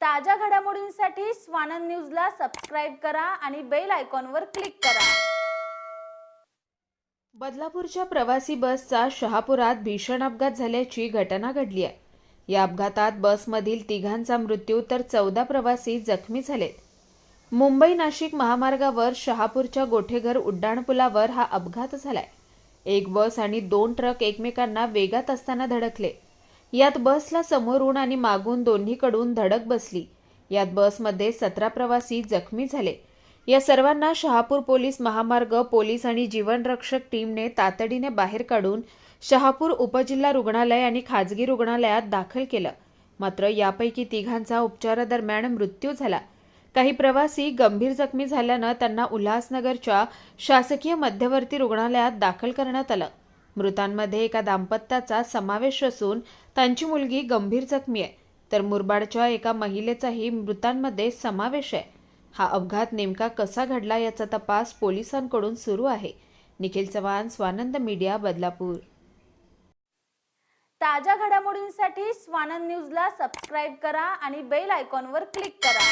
ताज्या घडामोडींसाठी स्वानंद न्यूजला सबस्क्राईब करा आणि बेल आयकॉनवर क्लिक करा. बदलापूरच्या प्रवासी बसचा शहापुरात भीषण अपघात झाल्याची घटना घडली आहे. या अपघातात बसमधील तिघांचा मृत्यू तर चौदा प्रवासी जखमी झालेत. मुंबई नाशिक महामार्गावर शहापूरच्या गोठेघर उड्डाणपुलावर हा अपघात झालाय. एक बस आणि दोन ट्रक एकमेकांना वेगात असताना धडकले. यात बसला समोरून आणि मागून दोन्हीकडून धडक बसली. यात बसमध्ये सतरा प्रवासी जखमी झाले. या सर्वांना शहापूर पोलीस महामार्ग पोलीस आणि जीवनरक्षक टीमने तातडीने बाहेर काढून शहापूर उपजिल्हा रुग्णालय आणि खाजगी रुग्णालयात दाखल केलं. मात्र यापैकी तिघांचा उपचारादरम्यान मृत्यू झाला. काही प्रवासी गंभीर जखमी झाल्यानं त्यांना उल्हासनगरच्या शासकीय मध्यवर्ती रुग्णालयात दाखल करण्यात आलं. मृतांमध्ये एका दाम्पत्याचा समावेश असून त्यांची मुलगी गंभीर जखमी आहे. तर मुरबाडच्या एका महिलेचाही मृतांमध्ये समावेश आहे. हा अपघात नेमका कसा घडला याचा तपास पोलिसांकडून सुरू आहे. निखिल चव्हाण स्वानंद मीडिया बदलापूर. ताज्या घडामोडींसाठी स्वानंद न्यूजला सबस्क्राईब करा आणि बेल आयकॉनवर क्लिक करा.